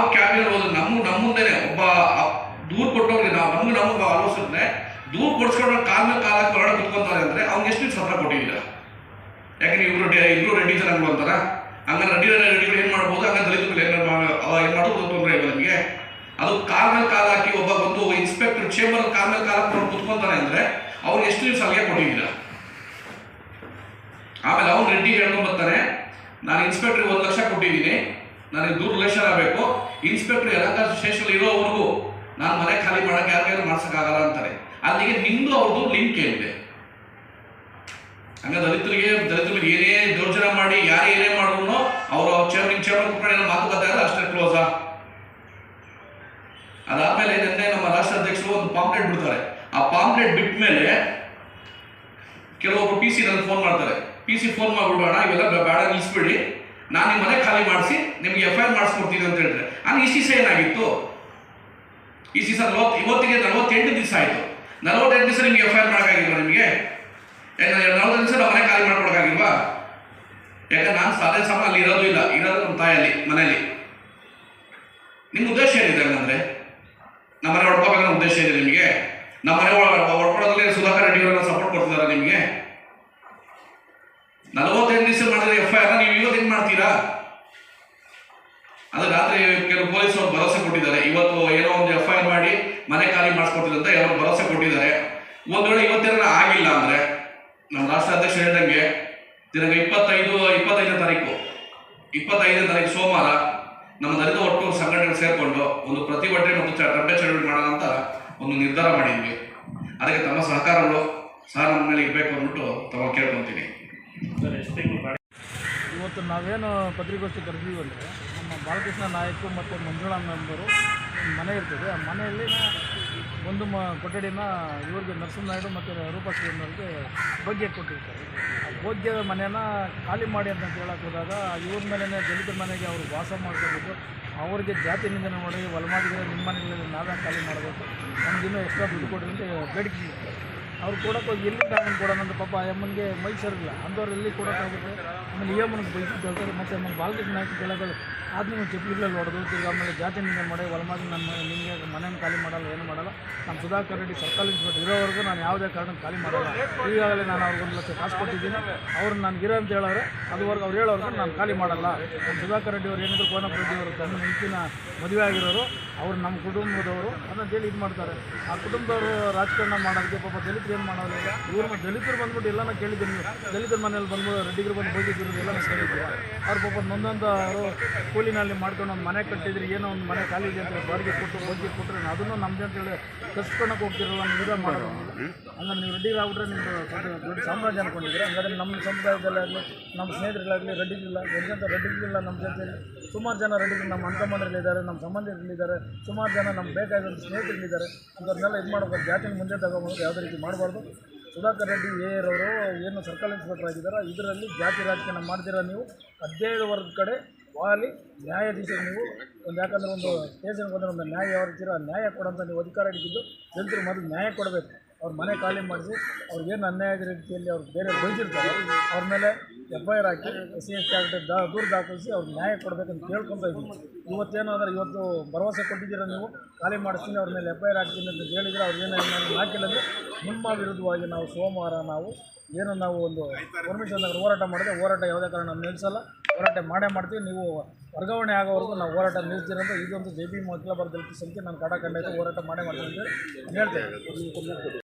ನಾವು ಕ್ಯಾಬಿನ್ ಹೋದ್ರೆ ನಮ್ಮ ನಮ್ಮ ಒಬ್ಬ ದೂರು ಕೊಟ್ಟವ್ರಿಗೆ ನಾವು, ನಮ್ಗೆ ನಮ್ಗೆ ಆಲೋಚಿಸಿದ್ರೆ ದೂರು ಕೊಡ್ಸ್ಕೊಂಡ್ರೆ ಕಾಲ ಮೇಲೆ ಕಾಲ ಹೊರಡ ಕುತ್ಕೊಂತಾರೆ ಅಂದ್ರೆ ಅವ್ನ್ ಎಷ್ಟು ಸತ್ರ ಕೊಟ್ಟಿದ್ದೀರ ಯಾಕಂದ್ರೆ ಇವರು ಇಬ್ರು ರೆಡ್ಡಿ ಜನಗಳು ಅಂತಾರ? ಹಂಗಾರೆ ರೆಡ್ಡಿ ರೆಡ್ಡಿಗಳು ಏನು ಮಾಡ್ಬೋದು? ಹಂಗ ದಲಿತ ಮೇಲೆ ಮಾಡೋದು ತೊಂದರೆ ಇಲ್ಲ ನಿಮಗೆ. ಅದು ಕಾಲ ಮೇಲೆ ಕಾಲ ಹಾಕಿ ಒಬ್ಬ ಬಂದು ಇನ್ಸ್ಪೆಕ್ಟರ್ ಚೇಂಬರ್ ಕಾಲ ಮೇಲೆ ಕಾಲ ಹಾಕೊಂಡು ಕುತ್ಕೊಂತಾನೆ ಅಂದ್ರೆ ಅವ್ರು ಎಷ್ಟು ನೀವು ಸಲಹೆ ಕೊಟ್ಟಿದ್ದೀರ ಆಮೇಲೆ ಅವ್ನು ರೆಡ್ಡಿ ಹೇಳ್ಕೊಂಡ್ ಬರ್ತಾನೆ. ನಾನು ಇನ್ಸ್ಪೆಕ್ಟರ್ ಒಂದು ಲಕ್ಷ ಕೊಟ್ಟಿದ್ದೀನಿ. ನನಗೆ ದೂರ ರಿಲೇಷನ್ ಆಗಬೇಕು. ಇನ್ಸ್ಪೆಕ್ಟರ್ ಯಲಹಂಕ ಸ್ಟೇಷನ್ ಇರೋವರೆಗೂ ನಾನು ಮನೆ ಖಾಲಿ ಮಾಡೋಕ್ಕೆ ಯಾರಿಗಾದ್ರು ಮಾಡ್ಸೋಕ್ಕಾಗಲ್ಲ ಅಂತಾರೆ. ಅಲ್ಲಿಗೆ ನಿಮ್ಮದು ಅವ್ರದ್ದು ಲಿಂಕ್ ಏನಿದೆ? ಹಂಗ ದಲಿತರಿಗೆ ದಲಿತರಿಗೆ ಏನೇ ದೌರ್ಜನ್ಯ ಮಾಡಿ, ಯಾರೇ ಏನೇ ಮಾಡಿದ್ರು ಅವರು ಚೇರ್ಮನ್ ಚೇರ್ಮನ್ ಕುತ್ಕೊಂಡು ಏನೋ ಮಾತುಕತೆ ಅಲ್ಲ ಅಷ್ಟೇ ಕ್ಲೋಸಾ ಅದಾದ್ಮೇಲೆ ನಿನ್ನೆ ನಮ್ಮ ರಾಷ್ಟ್ರ ಅಧ್ಯಕ್ಷರು ಒಂದು ಪಾಂಪ್ಲೆಟ್ ಬಿಡ್ತಾರೆ. ಆ ಪಾಂಪ್ಲೆಟ್ ಬಿಟ್ಟ ಮೇಲೆ ಕೆಲವೊಬ್ರು ಪಿ ಸಿ ನನಗೆ ಫೋನ್ ಮಾಡ್ತಾರೆ. ಪಿ ಸಿ ಫೋನ್ ಮಾಡಿಬಿಡೋಣ, ಇವೆಲ್ಲ ಬೇಡ ನಿಲ್ಲಿಸ್ಬಿಡಿ ನಾನು ನಿಮ್ಮ ಮನೆ ಖಾಲಿ ಮಾಡಿಸಿ ನಿಮ್ಗೆ ಎಫ್ ಐ ಆರ್ ಮಾಡಿಸ್ಕೊಡ್ತೀನಿ ಅಂತ ಹೇಳಿದ್ರೆ. ನಾನು ಈ ಸಿ ಏನಾಗಿತ್ತು? ಈ ಸಿ ನಲವತ್ತು ಇವತ್ತಿಗೆ ನಲವತ್ತೆಂಟು ದಿವಸ ಆಯಿತು. ನಲವತ್ತೆಂಟು ದಿವಸ ನಿಮ್ಗೆ ಎಫ್ ಐ ಆರ್ ಮಾಡೋಕ್ಕಾಗಿಲ್ವಾ ನಿಮಗೆ? ನಲವತ್ತು ದಿವಸ ಮನೆ ಖಾಲಿ ಮಾಡ್ಕೊಡೋಕ್ಕಾಗಿಲ್ವಾ? ಯಾಕಂದ್ರೆ ನಾನು ಸಾಧನೆ ಸಮ ಅಲ್ಲಿ ಇರೋದು ಇಲ್ಲ. ಇರೋದು ನಮ್ಮ ತಾಯಲ್ಲಿ ಮನೆಯಲ್ಲಿ. ನಿಮ್ಮ ಉದ್ದೇಶ ಏನಿದೆ ನಮ್ಮ ಮನೆ ಹೊಡ್ಕೋಬೇಕನ್ನೋ ಉದ್ದೇಶ ಇದೆ ನಿಮಗೆ? ನಮ್ಮ ಮನೆ ಹೊಡ್ಕೊಳ್ಳೋದ್ರಲ್ಲಿ ಸುಧಾಕರ್ ರೆಡ್ಡಿ ಸಪೋರ್ಟ್ ಕೊಡ್ತಿದ್ದಾರೆ ನಿಮಗೆ ನಲವತ್ತೈದು ದಿವಸ ಮಾಡಿದ್ರೆ ಎಫ್ ಐ ಆರ್ ನೀವು ಇವತ್ತು ಹೆಂಗ್ ಮಾಡ್ತೀರಾ ಅದು ರಾತ್ರಿ ಕೆಲವು ಪೊಲೀಸರು ಭರವಸೆ ಕೊಟ್ಟಿದ್ದಾರೆ. ಇವತ್ತು ಏನೋ ಒಂದು ಎಫ್ ಐ ಆರ್ ಮಾಡಿ ಮನೆ ಖಾಲಿ ಮಾಡಿಸ್ಕೊಟ್ಟಿದ್ದಂತ ಯಾರೋ ಭರವಸೆ ಕೊಟ್ಟಿದ್ದಾರೆ. ಒಂದ್ ವೇಳೆ ಇವತ್ತೇನ ಆಗಿಲ್ಲ ಅಂದ್ರೆ ನಮ್ಮ ರಾಷ್ಟ್ರ ಅಧ್ಯಕ್ಷ ಹೇಳಿದಂಗೆ ದಿನಾಂಕ ಇಪ್ಪತ್ತೈದು, ಇಪ್ಪತ್ತೈದನೇ ತಾರೀಕು ಇಪ್ಪತ್ತೈದನೇ ತಾರೀಕು ಸೋಮವಾರ ನಮ್ಮ ದಲಿತ ಒಟ್ಟು ಸಂಘಟನೆ ಸೇರಿಕೊಂಡು ಒಂದು ಪ್ರತಿಭಟನೆ ಮತ್ತು ಚ- ಟಂಬೆ ಚಳವಳಿ ಮಾಡೋಣ ಅಂತ ಒಂದು ನಿರ್ಧಾರ ಮಾಡಿದ್ವಿ. ಅದಕ್ಕೆ ತಮ್ಮ ಸಹಕಾರಗಳು ಸಹ ನಮ್ಮ ಮೇಲೆ ಇರಬೇಕು ಅಂದ್ಬಿಟ್ಟು ತಮ್ಮ ಕೇಳ್ಕೊತೀನಿ. ಇವತ್ತು ನಾವೇನು ಪತ್ರಿಕೋಷ್ಠಿ ಕರೆದಿದ್ದೀವಿ ಅಂದರೆ ನಮ್ಮ ಬಾಲಕೃಷ್ಣ ನಾಯಕು ಮತ್ತು ಮಂಜುಳಾ ಮೆಂಬರು ಮನೆ ಇರ್ತದೆ. ಆ ಮನೆಯಲ್ಲಿ ಒಂದು ಮ ಕೊಠಡಿನ ಇವ್ರಿಗೆ ನರಸಿಂಹನಾಯ್ಡು ಮತ್ತು ರೂಪಶ್ರೀನವ್ರಿಗೆ ಭೋಗ್ಯ ಕೊಟ್ಟಿರ್ತಾರೆ. ಆ ಭೋಗ್ಯದ ಮನೆಯನ್ನ ಖಾಲಿ ಮಾಡಿ ಅಂತ ಹೇಳಕ್ಕೆ ಹೋದಾಗ ಇವ್ರ ಮೇಲೇ ದಲಿತರ ಮನೆಗೆ ಅವರು ವಾಸ ಮಾಡ್ಕೋಬೇಕು ಅವ್ರಿಗೆ ಜಾತಿ ನಿಂದನೆ ಮಾಡಿ ಹೊಲಮಾದಿಗೆ ನಿಮ್ಮ ಮನೆಗಳಲ್ಲಿ ನಾವೇ ಖಾಲಿ ಮಾಡಬೇಕು. ನಮಗಿನ್ನೂ ಎಕ್ಸ್ಟ್ರಾ ದುಡ್ಡು ಕೊಡ್ರಿ ಅಂತ ಬೇಡಿಕೆ ಇರುತ್ತೆ. ಅವ್ರು ಕೊಡಕ್ಕೆ ಹೋಗಿ ಎಲ್ಲಿ ನಾನು ಕೊಡೋಣ ಅಂತ ಪಾಪ ಅಮ್ಮನಿಗೆ ಮೈಸೂರಿಲ್ಲ, ಅಂಥವ್ರು ಎಲ್ಲಿ ಕೊಡೋಕ್ಕಾಗುತ್ತೆ ಆಮೇಲೆ ಈ ಅಮ್ಮನಿಗೆ ಬೈಸಿದ್ದು ಹೇಳ್ತಾರೆ ಮತ್ತು ನಮ್ಮ ಬಾಲ್ಕೃಷ್ಣ ನಾಯಕ ಕೇಳೋದು ಆದ್ಮೇಲೆ ಚಪ್ಪಲಿಗಳಲ್ಲಿ ಹೊಡೆದು ತಿರ್ಗಿ ಆಮೇಲೆ ಜಾತಿ ನಿಂದನೆ ಮಾಡಿ ಹೊಲಮಾಗಿ ನನ್ನ ನಿಮಗೆ ಮನೇನ ಖಾಲಿ ಮಾಡಲ್ಲ, ಏನು ಮಾಡಲ್ಲ. ನಮ್ಮ ಸುಧಾಕರ್ ರೆಡ್ಡಿ ಸರ್ಕಲ್ ಇನ್ಸ್ಪೆಕ್ಟರ್ ಇರೋವರೆಗೂ ನಾನು ಯಾವುದೇ ಕಾರಣಕ್ಕೆ ಖಾಲಿ ಮಾಡಲ್ಲ. ಈಗಾಗಲೇ ನಾನು ಅವ್ರಿಗೆ ಒಂದು ಲಕ್ಷ ಕಾಸು ಕೊಟ್ಟಿದ್ದೀನಿ. ಅವ್ರು ಗಿರ ಅಂತ ಹೇಳೋರೆ ಅದುವರೆಗೂ ಅವ್ರು ಹೇಳೋರು ನಾನು ಖಾಲಿ ಮಾಡಲ್ಲ. ನಮ್ಮ ಸುಧಾಕರ್ ರೆಡ್ಡಿ ಅವ್ರು ಏನಿದ್ರು ಕೋನಪ್ಪ ರೆಡ್ಡಿ ಅವರು ತನ್ನ ಮುಂಚಿನ ಮದುವೆ ಆಗಿರೋರು, ಅವ್ರು ನಮ್ಮ ಕುಟುಂಬದವರು ಹೇಳಿ ಇದು ಮಾಡ್ತಾರೆ. ಆ ಕುಟುಂಬದವರು ರಾಜಕಾರಣ ಮಾಡೋದಕ್ಕೆ ಪಾಪ ದಲಿತರು ಏನು ಮಾಡೋದಿಲ್ಲ ಇವ್ರ ದಲಿತರು ಬಂದ್ಬಿಟ್ಟು ಎಲ್ಲನ ಕೇಳಿದ್ದೀನಿ ನೀವು. ದಲಿತರ ಮನೇಲಿ ಬಂದ್ಬಿಟ್ಟು ರೆಡ್ಡಿಗರು ಬಂದು ಹೋಗಿದ್ರು ಎಲ್ಲನೂ ಕೇಳಿದ್ರು ಅವ್ರು ಪಾಪ ನೊಂದಂತ ಅವರು ಕೂಲಿನಲ್ಲಿ ಮಾಡ್ಕೊಂಡು ಒಂದು ಮನೆ ಕಟ್ಟಿದ್ರೆ ಏನೋ ಒಂದು ಮನೆ ಖಾಲಿ ಇದೆ ಅಂತ ಬಾಡಿಗೆ ಕೊಟ್ಟು ಬಗ್ಗೆ ಕೊಟ್ಟರೆ ಅದನ್ನು ನಮ್ಮದೇ ಅಂತೇಳಿ ಕಸ್ಕೊಳಕ್ಕೆ ಹೋಗ್ತಿರಲ್ಲ ನೀವು ಮಾಡೋದು ಹಂಗಾದ್ರೆ ನೀವು ರೆಡ್ಡಿಗಾಗ್ಬಿಟ್ರೆ ನಿಮ್ಮದು ದೊಡ್ಡ ಸಾಮ್ರಾಜ್ಯ ಅನ್ಕೊಂಡಿದ್ರೆ ಹಂಗಾದ್ರೆ ನಮ್ಮ ಸಮುದಾಯದಲ್ಲಾಗಲಿ, ನಮ್ಮ ಸ್ನೇಹಿತರಲ್ಲಾಗಲಿ ರೆಡ್ಡಿಗಳಿಲ್ಲ ಎಂತೆಂಥ ರೆಡ್ಡಿಗಿಲ್ಲ ನಮ್ಮ ಜೊತೆಯಲ್ಲಿ ಸುಮಾರು ಜನ ರೆಡ್ಡಿಗಳು ನಮ್ಮ ಅಣ್ಣತಮ್ಮಂದಿರಲ್ಲಿದ್ದಾರೆ ನಮ್ಮ ಸಂಬಂಧಿಗಳಿದ್ದಾರೆ ಸುಮಾರು ಜನ ನಮ್ಗೆ ಬೇಕಾದ ಸ್ನೇಹಿತರಿದ್ದಾರೆ. ಅಂಥವ್ರನ್ನೆಲ್ಲ ಇದು ಮಾಡ್ಬೇಕು ಜಾತಿನ ಮುಂದೆ ತಗೊಂಬಂದ್ರೆ ಯಾವುದೇ ರೀತಿ ಮಾಡಬಾರ್ದು. ಸುಧಾಕರ್ ರೆಡ್ಡಿ ಎ ಅವರು ಏನು ಸರ್ಕಲ್ ಇನ್ಸ್ಪೆಕ್ಟರ್ ಆಗಿದ್ದಾರೆ, ಇದರಲ್ಲಿ ಜಾತಿ ರಾಜಕೀಯ ಮಾಡ್ತೀರಾ ನೀವು? ಹದಿನೈದು ವರ್ಗದ ಕಡೆ ವಾಲಿ, ನ್ಯಾಯಾಧೀಶರು ನೀವು ಒಂದು ಯಾಕಂದರೆ ಒಂದು ಕೇಸಿನ ಬಂದರೆ ಒಂದು ನ್ಯಾಯ ಯಾವ ಆ ನ್ಯಾಯ ಕೊಡೋಂಥ ನೀವು ಅಧಿಕಾರ ಹಿಡಿದಿದ್ದು ಜನರು ಮೊದಲು ನ್ಯಾಯ ಕೊಡಬೇಕು. ಅವ್ರ ಮನೆ ಖಾಲಿ ಮಾಡಿಸಿ ಅವ್ರಿಗೇನು ಅನ್ಯಾಯದ ರೀತಿಯಲ್ಲಿ ಅವ್ರು ಬೇರೆ ಬೈದಿರ್ತಾರೆ ಅವ್ರ ಮೇಲೆ ಎಫ್ ಐ ಆರ್ ಹಾಕಿ ಎಸ್ ಸಿ ಎಸ್ ಟಿ ಆಗಿ ದಾ ದೂರು ದಾಖಲಿಸಿ ಅವ್ರಿಗೆ ನ್ಯಾಯ ಕೊಡಬೇಕಂತ ಕೇಳ್ಕೊತಾ ಇದ್ದೀವಿ. ಇವತ್ತೇನು ಅಂದರೆ ಇವತ್ತು ಭರವಸೆ ಕೊಟ್ಟಿದ್ದೀರ ನೀವು? ಖಾಲಿ ಮಾಡಿಸ್ತೀನಿ, ಅವ್ರ ಮೇಲೆ ಎಫ್ ಐ ಆರ್ ಹಾಕ್ತೀನಿ ಅಂತ ಹೇಳಿದರೆ ಅವ್ರಿಗೇನು ಹಾಕಿಲ್ಲ ಅಂದರೆ ನಿಮ್ಮ ವಿರುದ್ಧವಾಗಿ ನಾವು ಸೋಮವಾರ ನಾವು ಏನು ನಾವು ಒಂದು ಪರ್ಮಿಷನ್ ಹೋರಾಟ ಮಾಡಿದ್ರೆ ಹೋರಾಟ ಯಾವುದೇ ಕಾರಣ ನಿಲ್ಲಿಸಲ್ಲ ಹೋರಾಟ ಮಾಡೇ ಮಾಡ್ತೀವಿ. ನೀವು ವರ್ಗಾವಣೆ ಆಗೋವರೆಗೂ ನಾವು ಹೋರಾಟ ನಿಲ್ತೀರಂತ ಇದೊಂದು ಜೆ ಪಿ ಮೊದಲ ಬರ್ದಲ್ಲಿ ಸಂಖ್ಯೆ ನಾನು ಕಾಡ ಖಂಡಿತ ಹೋರಾಟ ಮಾಡೇ ಮಾಡ್ತೀನಿ ಅಂತ ಹೇಳ್ತೇನೆ.